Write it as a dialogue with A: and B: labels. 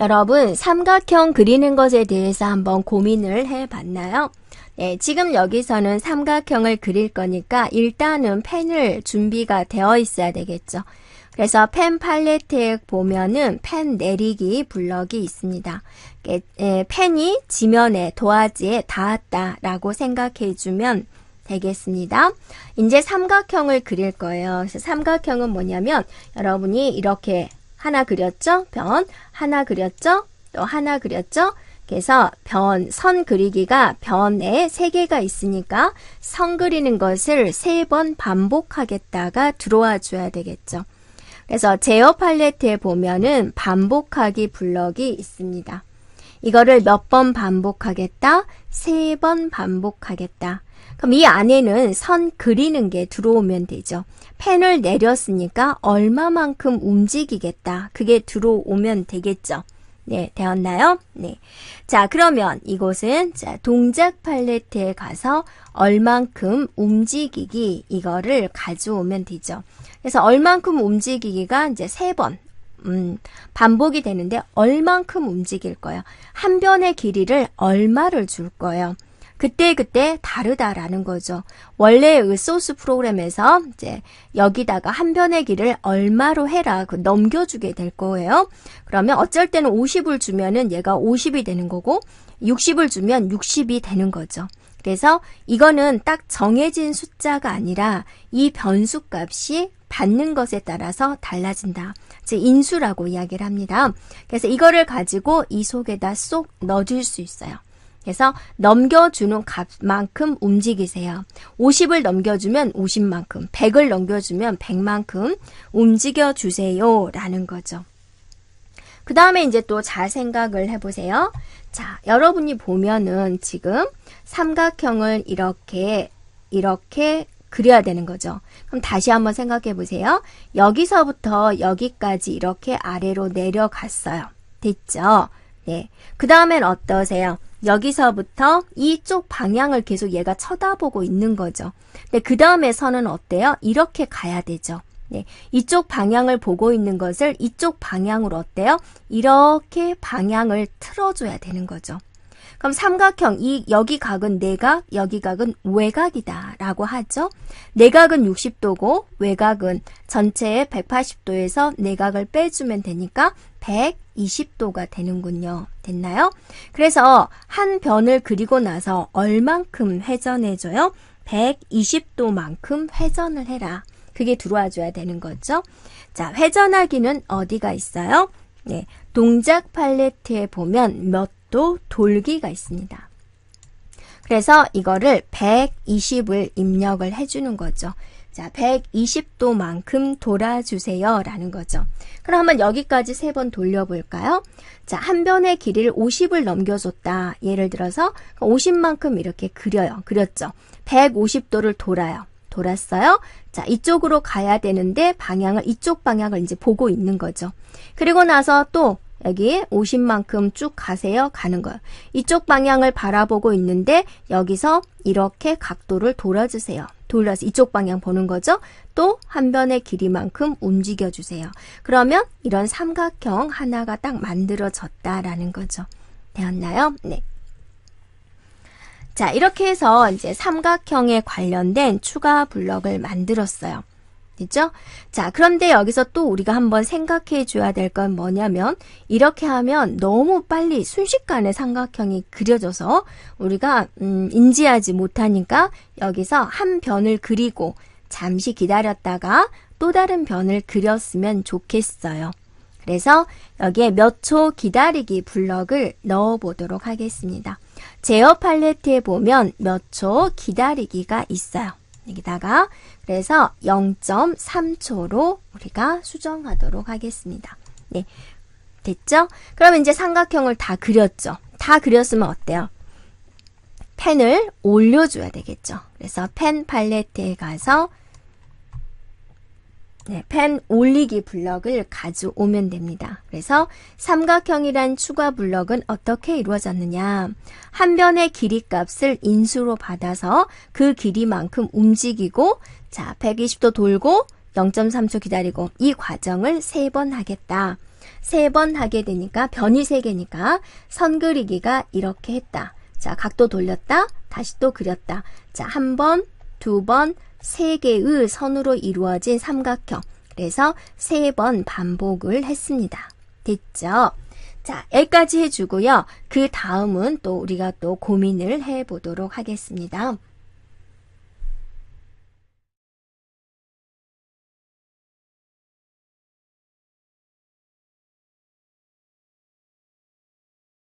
A: 여러분, 삼각형 그리는 것에 대해서 한번 고민을 해 봤나요? 네, 지금 여기서는 삼각형을 그릴 거니까 일단은 펜을 준비가 되어 있어야 되겠죠. 그래서 펜 팔레트에 보면은 펜 내리기 블럭이 있습니다. 에, 펜이 지면에 도화지에 닿았다라고 생각해 주면 되겠습니다. 이제 삼각형을 그릴 거예요. 그래서 삼각형은 뭐냐면 여러분이 이렇게 하나 그렸죠? 변 하나 그렸죠? 또 하나 그렸죠? 그래서 변, 선 그리기가 변에 세 개가 있으니까 선 그리는 것을 세 번 반복하겠다가 들어와 줘야 되겠죠. 그래서 제어 팔레트에 보면은 반복하기 블럭이 있습니다. 이거를 몇 번 반복하겠다? 세 번 반복하겠다. 그럼 이 안에는 선 그리는 게 들어오면 되죠. 펜을 내렸으니까 얼마만큼 움직이겠다. 그게 들어오면 되겠죠. 네, 되었나요? 네. 자, 그러면 이곳은 자, 동작 팔레트에 가서 얼만큼 움직이기 이거를 가져오면 되죠. 그래서 얼만큼 움직이기가 이제 세 번, 음, 반복이 되는데 얼만큼 움직일 거예요. 한 변의 길이를 얼마를 줄 거예요. 그때 그때 다르다라는 거죠. 원래 의 소스 프로그램에서 이제 여기다가 한 변의 길을 얼마로 해라 그 넘겨주게 될 거예요. 그러면 어쩔 때는 50을 주면은 얘가 50이 되는 거고 60을 주면 60이 되는 거죠. 그래서 이거는 딱 정해진 숫자가 아니라 이 변수 값이 받는 것에 따라서 달라진다. 즉 인수라고 이야기를 합니다. 그래서 이거를 가지고 이 속에다 쏙 넣어줄 수 있어요. 그래서 넘겨주는 값만큼 움직이세요. 50을 넘겨주면 50만큼, 100을 넘겨주면 100만큼 움직여주세요. 라는 거죠. 그 다음에 이제 또 잘 생각을 해보세요. 자, 여러분이 보면은 지금 삼각형을 이렇게, 이렇게 그려야 되는 거죠. 그럼 다시 한번 생각해 보세요. 여기서부터 여기까지 이렇게 아래로 내려갔어요. 됐죠? 네. 그 다음엔 어떠세요? 여기서부터 이쪽 방향을 계속 얘가 쳐다보고 있는 거죠. 근데 그 다음에 선은 어때요? 이렇게 가야 되죠. 네, 이쪽 방향을 보고 있는 것을 이쪽 방향으로 어때요? 이렇게 방향을 틀어줘야 되는 거죠. 그럼 삼각형 이 여기 각은 내각, 여기 각은 외각이다 라고 하죠. 내각은 60도고 외각은 전체의 180도에서 내각을 빼주면 되니까 120도가 되는군요. 됐나요? 그래서 한 변을 그리고 나서 얼만큼 회전해줘요? 120도만큼 회전을 해라. 그게 들어와 줘야 되는 거죠. 자, 회전하기는 어디가 있어요? 네, 동작 팔레트에 보면 몇 도 돌기가 있습니다. 그래서 이거를 120을 입력을 해주는 거죠. 자, 120도만큼 돌아주세요. 라는 거죠. 그럼 한번 여기까지 세 번 돌려볼까요? 자, 한 변의 길이를 50을 넘겨줬다. 예를 들어서 50만큼 이렇게 그려요. 그렸죠? 150도를 돌아요. 돌았어요. 자, 이쪽으로 가야 되는데 방향을, 이쪽 방향을 이제 보고 있는 거죠. 그리고 나서 또 여기 50만큼 쭉 가세요. 가는 거예요. 이쪽 방향을 바라보고 있는데 여기서 이렇게 각도를 돌아주세요. 돌려서 이쪽 방향 보는 거죠. 또 한 변의 길이만큼 움직여 주세요. 그러면 이런 삼각형 하나가 딱 만들어졌다라는 거죠. 되었나요? 네. 자, 이렇게 해서 이제 삼각형에 관련된 추가 블럭을 만들었어요. 됐죠? 자, 그런데 여기서 또 우리가 한번 생각해 줘야 될 건 뭐냐면 이렇게 하면 너무 빨리 순식간에 삼각형이 그려져서 우리가 음, 인지하지 못하니까 여기서 한 변을 그리고 잠시 기다렸다가 또 다른 변을 그렸으면 좋겠어요. 그래서 여기에 몇 초 기다리기 블럭을 넣어 보도록 하겠습니다. 제어 팔레트에 보면 몇 초 기다리기가 있어요. 여기다가 그래서 0.3초로 우리가 수정하도록 하겠습니다. 네. 됐죠? 그럼 이제 삼각형을 다 그렸죠? 다 그렸으면 어때요? 펜을 올려줘야 되겠죠? 그래서 펜 팔레트에 가서 네, 펜 올리기 블럭을 가져오면 됩니다. 그래서 삼각형이란 추가 블럭은 어떻게 이루어졌느냐. 한 변의 길이 값을 인수로 받아서 그 길이만큼 움직이고 자, 120도 돌고 0.3초 기다리고 이 과정을 세 번 하겠다. 세 번 하게 되니까 변이 세 개니까 선 그리기가 이렇게 했다. 자, 각도 돌렸다. 다시 또 그렸다. 자, 한 번, 두 번, 세 개의 선으로 이루어진 삼각형. 그래서 세 번 반복을 했습니다. 됐죠? 자, 여기까지 해주고요. 그 다음은 또 우리가 또 고민을 해보도록 하겠습니다.